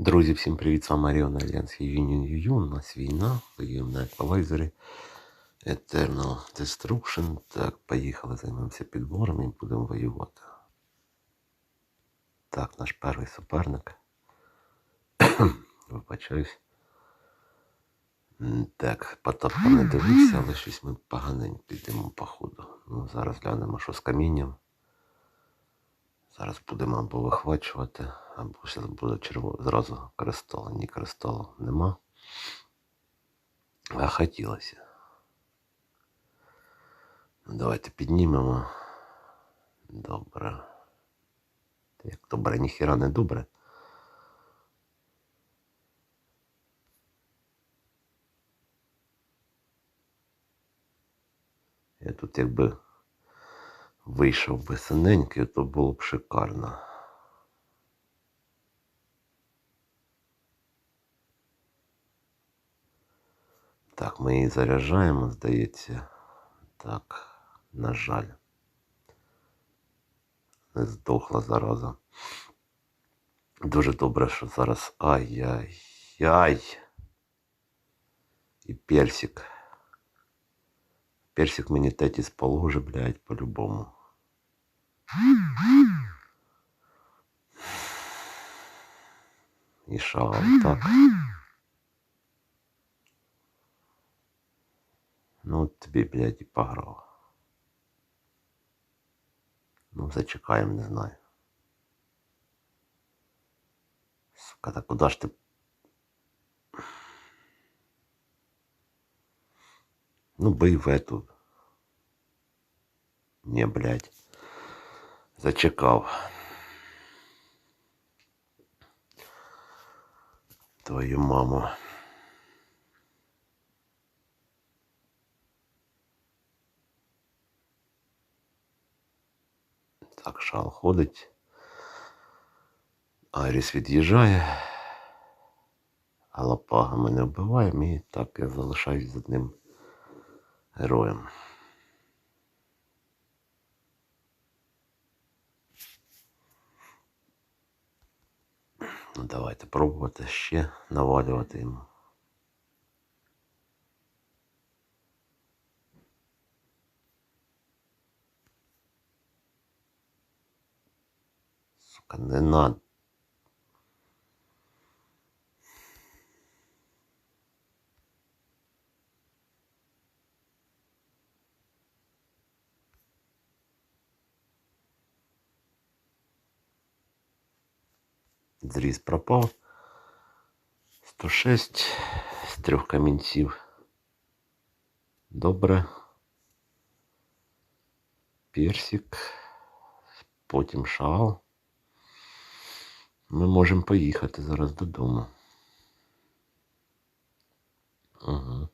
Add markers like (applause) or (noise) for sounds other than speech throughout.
Друзі, всім привіт! З вами Аріона Альянс Union. У нас війна. Воюємо на еквалайзері. Eternal Destruction. Так, поїхали, займемося підбором і будемо воювати. Так, наш перший суперник. (coughs) Вибачаюсь. Так, Потапка не дивився, але щось ми поганенько підемо по ходу. Ну, зараз глянемо, що з камінням. Зараз будемо або вихвачувати, або зараз буде черво... зразу кристал. Ні, кристалу нема. А хотілося. Давайте піднімемо. Добре. Як добре, ніхіра не добре. Я тут якби вийшов би синенький, то було б шикарно. Так, ми її заряджаємо, здається. Так, на жаль. Не здохла зараза. Дуже добре, що зараз. Ай-яй-яй. І персик. Персик мені тетіс положе, блядь, по-любому. І шал, так. Ну, от тобі, блядь, і пограв. Ну, зачекаємо, не знаю. Сука, так куди ж ти? Ну, бий в эту. Не, блядь. Зачекав. Твою маму. Так, шал ходить. Айріс від'їжджає. А лапага мене вбиває, і так я залишаюсь з одним героєм. Ну, давайте пробувати ще навалювати йому. Сука, не надо. Зріз пропав. 106 з трьох камінців. Добре. Персик. Потім шал. Ми можемо поїхати зараз додому. Угу.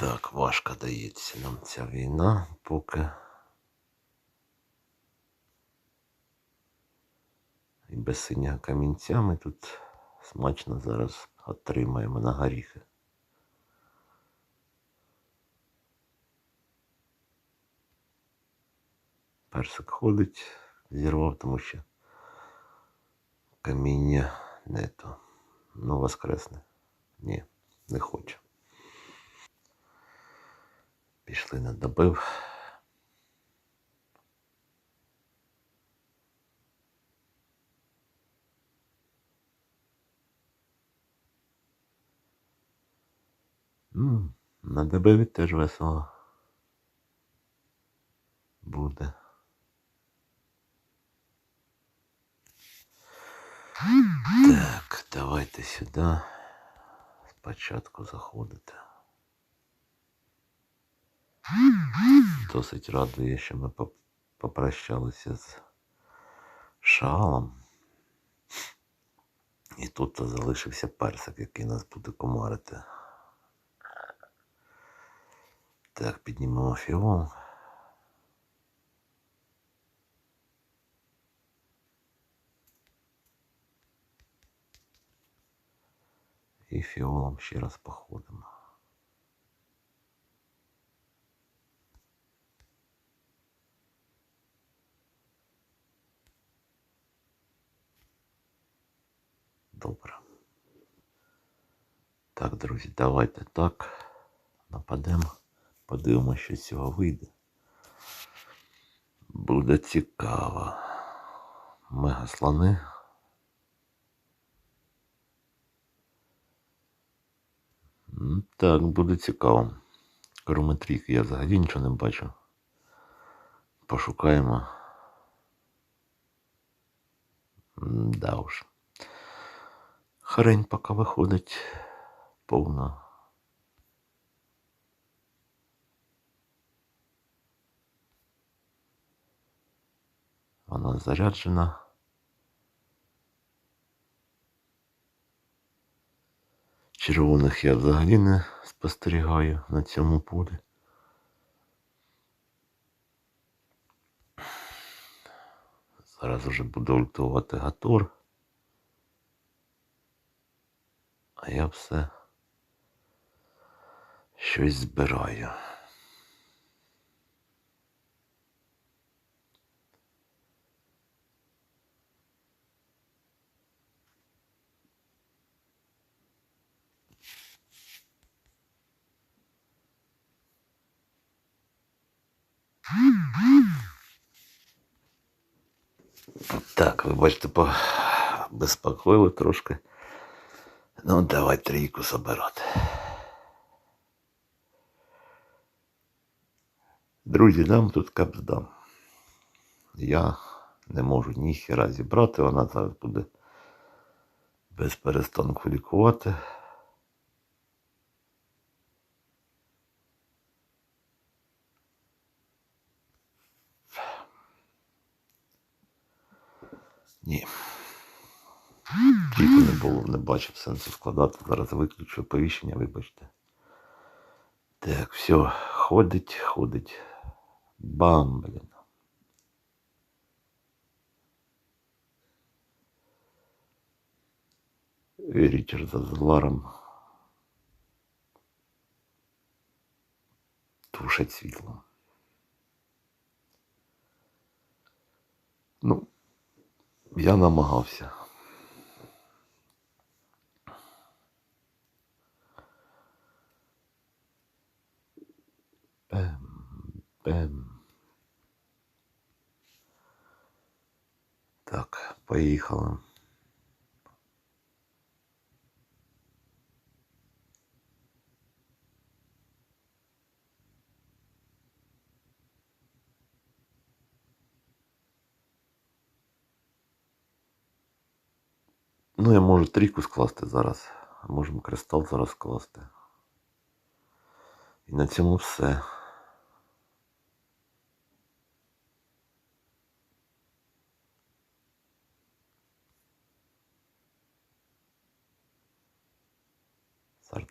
Так, важко дається нам ця війна, поки. І без синього камінця ми тут смачно зараз отримаємо на горіхи. Персик ходить, зірвав, тому що каміння не то. Ну, воскресне. Ні, не хоче. Пішли не добив. На добиві теж весело буде. Так, давайте сюди. Спочатку заходити. Досить радує, що ми попрощалися з шалом. І тут залишився персик, який нас буде комарити. Так, піднімемо фіол. І фіолом ще раз походимо. Добре. Так, друзі, давайте так. Нападемо. Подивимося, що з цього вийде. Буде цікаво. Мегаслони. М, Так, буде цікаво. Корометрійки я взагалі нічого не бачу. Пошукаємо. Да уж. Хрень поки виходить повна. Вона заряджена. Червоних я взагалі не спостерігаю на цьому полі. Зараз вже буде ультувати Гатор. А я все щось збираю. Так, ви бачите, по... безпокоїли трошки. Ну, давай трійку забирати. Друзі, нам тут капздам. Я не можу ніхіра зібрати, вона зараз буде без перестанку лікувати. Ні. Трійку не було, не бачив сенсу складати. Зараз виключу оповіщення, вибачте. Так, все, ходить, ходить. Бам, блін. І Річард за Зларом тушить світло. Ну, я намагався. Бем, бем. Так, поїхали. Ну, я можу трійку скласти зараз. Можемо кристал зараз скласти. І на цьому все.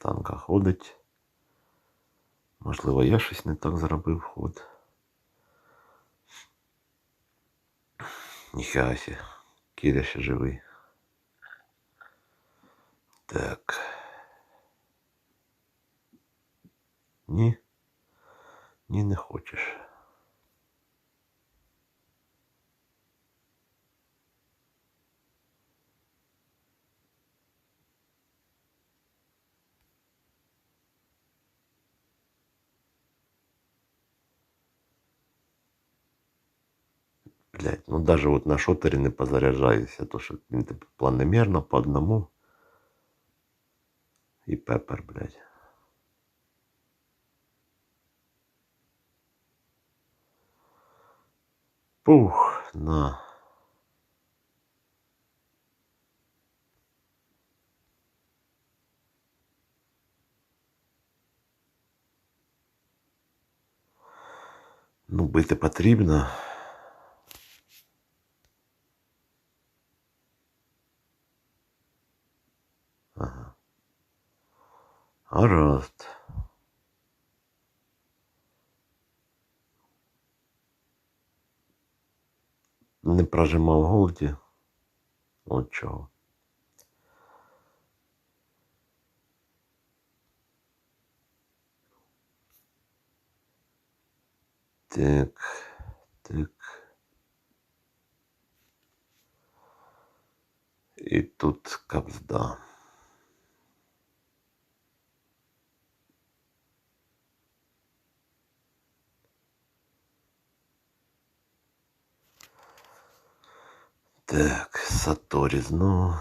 Сартанка ходить. Можливо, я щось не так зробив ход. Ніхера сі. Кіря ще живий. Так. Ні. Ні, не хочеш. ну даже вот на шотере не позаряджаюся, то що він типу планомерно по одному. І пепер, блядь. Пух, на. Ну, бити потрібно. Гаразд. Не прожимав голді. От чого. Так, так. І тут капзда. Так, Саторі знову.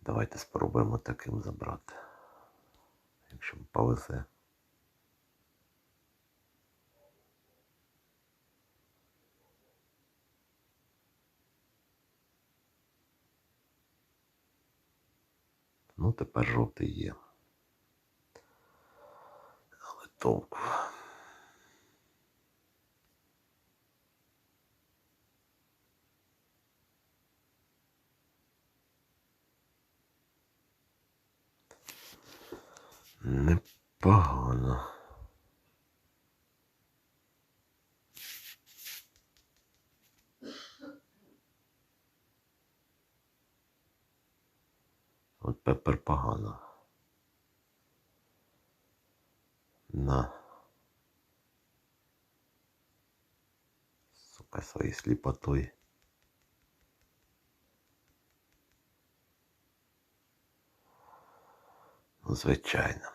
Давайте спробуємо таким забрати. Якщо повезе. Ну, тепер жовтий є. Але толку. Непогано. Тепер погано. На. Сука, своєю сліпотою. Ну, звичайно,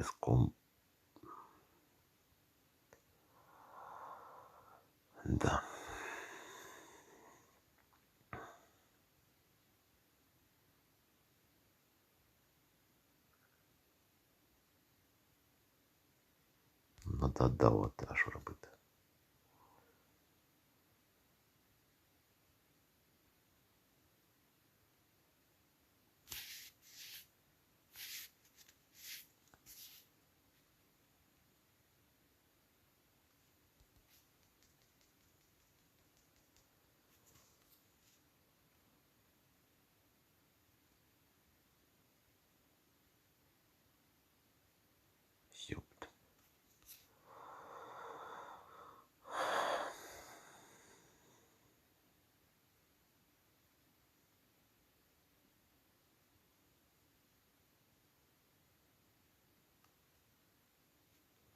Песком. Да. Надо давати, а що робити?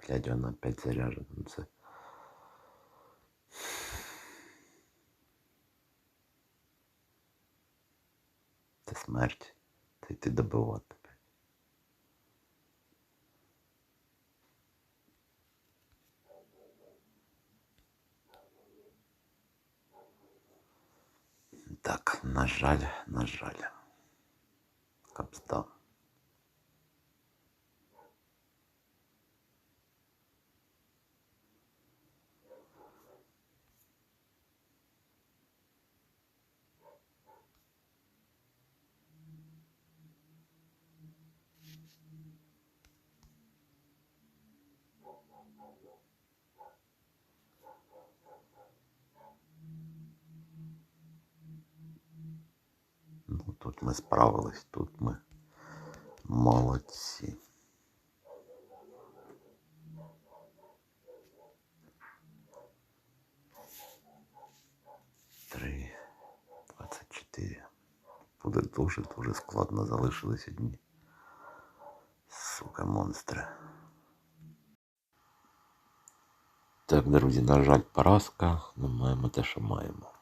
Блядь, он опять заряжен. Це смерть. Це йти добивати. Так, на жаль, на жаль. Капстан. Ми справились, тут ми молодці. Три, двадцять чотири. Буде дуже-дуже складно залишилися дні. Сука, монстри. Так, друзі, на жаль, поразка. Ми маємо те, що маємо.